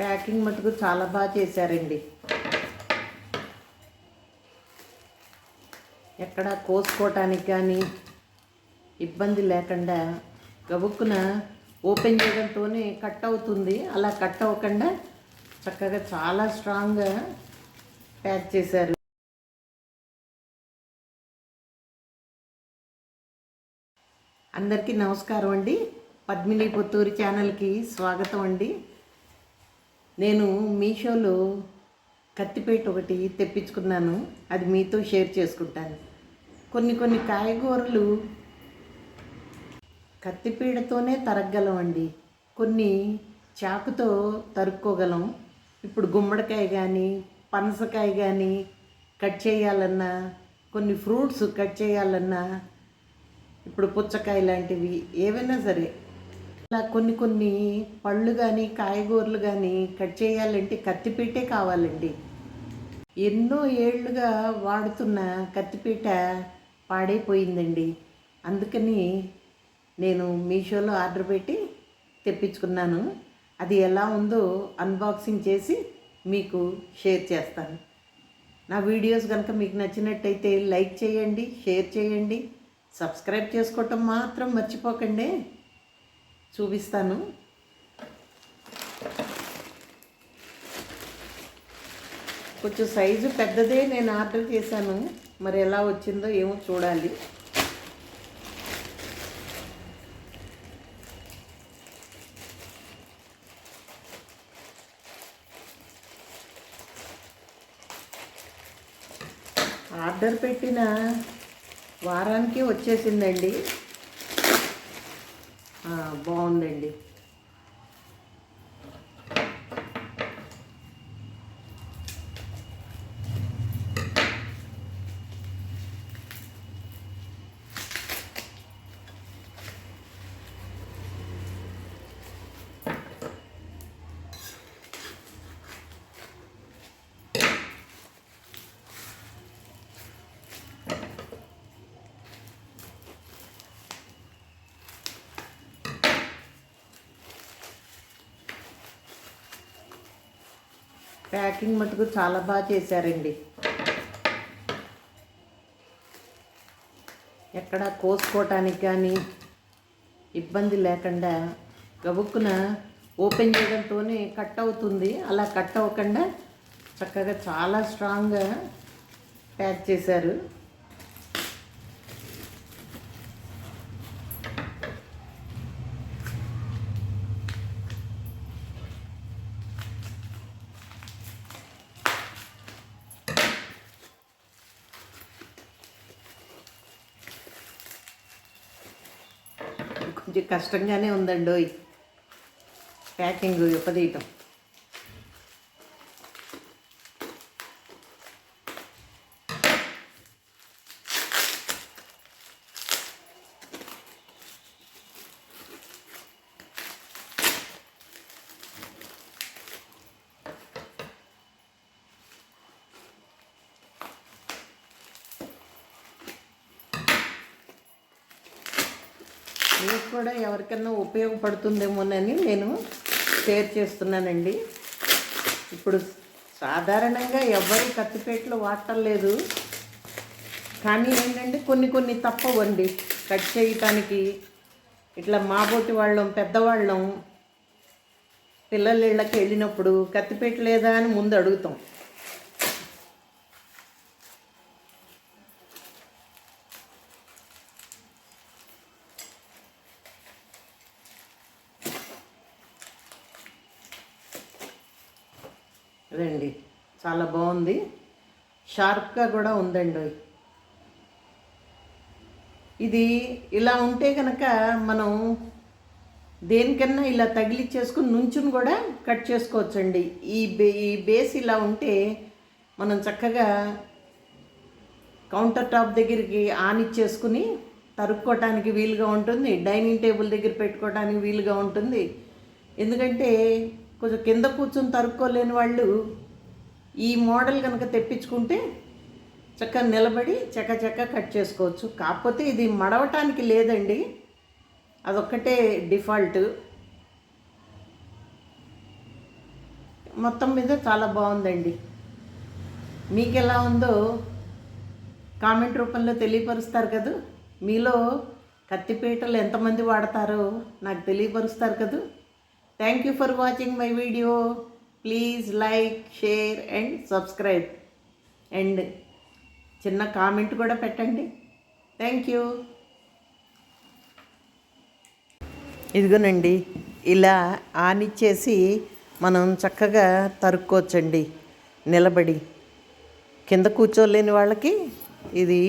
Packing మటుకు చాలా బాగా చేశారండి. ఎక్కడ కోసుకోవటానికి కానీ ఇబ్బంది లేకుండా గబుక్కున ఓపెన్ చేయడంతోనే కట్ అవుతుంది. అలా కట్ అవ్వకుండా చక్కగా చాలా స్ట్రాంగ్గా ప్యాక్ చేశారు. అందరికీ నమస్కారం అండి. పద్మిని పుత్తూరి ఛానల్కి స్వాగతం అండి. నేను మీషోలో కత్తిపేట ఒకటి తెప్పించుకున్నాను. అది మీతో షేర్ చేసుకుంటాను. కొన్ని కొన్ని కాయగూరలు కత్తిపీడతోనే తరగగలం అండి కొన్ని చాకుతో తరుక్కోగలం. ఇప్పుడు గుమ్మడికాయ కానీ పనసకాయ కానీ కట్ చేయాలన్నా కొన్ని ఫ్రూట్స్ కట్ చేయాలన్నా ఇప్పుడు పుచ్చకాయ లాంటివి ఏవైనా సరే ఇలా కొన్ని కొన్ని పళ్ళు కానీ కాయగూరలు కానీ కట్ చేయాలంటే కత్తిపీటే కావాలండి. ఎన్నో ఏళ్ళుగా వాడుతున్న కత్తిపీట పాడైపోయిందండి. అందుకని నేను మీషోలో ఆర్డర్ పెట్టి తెప్పించుకున్నాను. అది ఎలా ఉందో అన్బాక్సింగ్ చేసి మీకు షేర్ చేస్తాను. నా వీడియోస్ కనుక మీకు నచ్చినట్టయితే లైక్ చేయండి షేర్ చేయండి సబ్స్క్రైబ్ చేసుకోవటం మాత్రం మర్చిపోకండి. చూపిస్తాను. కొంచెం సైజు పెద్దదే నేను ఆర్డర్ చేశాను. మరి ఎలా వచ్చిందో ఏమో చూడాలి. ఆర్డర్ పెట్టిన వారానికి వచ్చేసిందండి. బాగుందండి. ప్యాకింగ్ మటుకు చాలా బాగా చేశారండి. ఎక్కడ కోసుకోవటానికి కానీ ఇబ్బంది లేకుండా గబుక్కున ఓపెన్ చేయడంతోనే కట్ అవుతుంది. అలా కట్ అవ్వకుండా చక్కగా చాలా స్ట్రాంగ్గా ప్యాక్ చేశారు. కొంచెం కష్టంగానే ఉందండి ఓయ్. ప్యాకింగ్ ఉపదీయటం మీకు కూడా ఎవరికైనా ఉపయోగపడుతుందేమోనని నేను షేర్ చేస్తున్నానండి. ఇప్పుడు సాధారణంగా ఎవరు కత్తిపేటలు వాడటం లేదు. కానీ ఏంటంటే కొన్ని కొన్ని తప్పవండి. కట్ చేయటానికి ఇట్లా మాబోటి వాళ్ళం పెద్దవాళ్ళం పిల్లల ఇళ్ళకి వెళ్ళినప్పుడు కత్తిపేట లేదా అని ముందు అడుగుతాం రండి. చాలా బాగుంది. షార్ప్గా కూడా ఉందండి. ఇది ఇలా ఉంటే కనుక మనం దేనికన్నా ఇలా తగిలిచ్చేసుకుని నుంచుని కూడా కట్ చేసుకోవచ్చండి. ఈ బే ఈ బేస్ ఇలా ఉంటే మనం చక్కగా కౌంటర్ టాప్ దగ్గరికి ఆనిచ్చేసుకుని తరుక్కోవటానికి వీలుగా ఉంటుంది. డైనింగ్ టేబుల్ దగ్గర పెట్టుకోవడానికి వీలుగా ఉంటుంది. ఎందుకంటే కొంచెం కింద కూర్చొని తరుక్కోలేని వాళ్ళు ఈ మోడల్ కనుక తెప్పించుకుంటే చక్కగా నిలబడి చక్క చక్క కట్ చేసుకోవచ్చు. కాకపోతే ఇది మడవటానికి లేదండి. అదొక్కటే డిఫాల్ట్. మొత్తం మీద చాలా బాగుందండి. మీకు ఎలా ఉందో కామెంట్ రూపంలో తెలియపరుస్తారు కదా. మీలో కత్తిపీటలు ఎంతమంది వాడతారో నాకు తెలియపరుస్తారు కదా. Thank you for watching my video please like share and subscribe and చిన్న కామెంట్ కూడా పెట్టండి. థ్యాంక్ యూ ఇదిగోనండి ఇలా ఆనిచ్చేసి మనం చక్కగా తరుక్కోవచ్చండి నిలబడి. కింద కూర్చోలేని వాళ్ళకి ఇది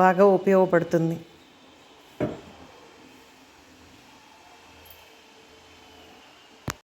బాగా ఉపయోగపడుతుంది.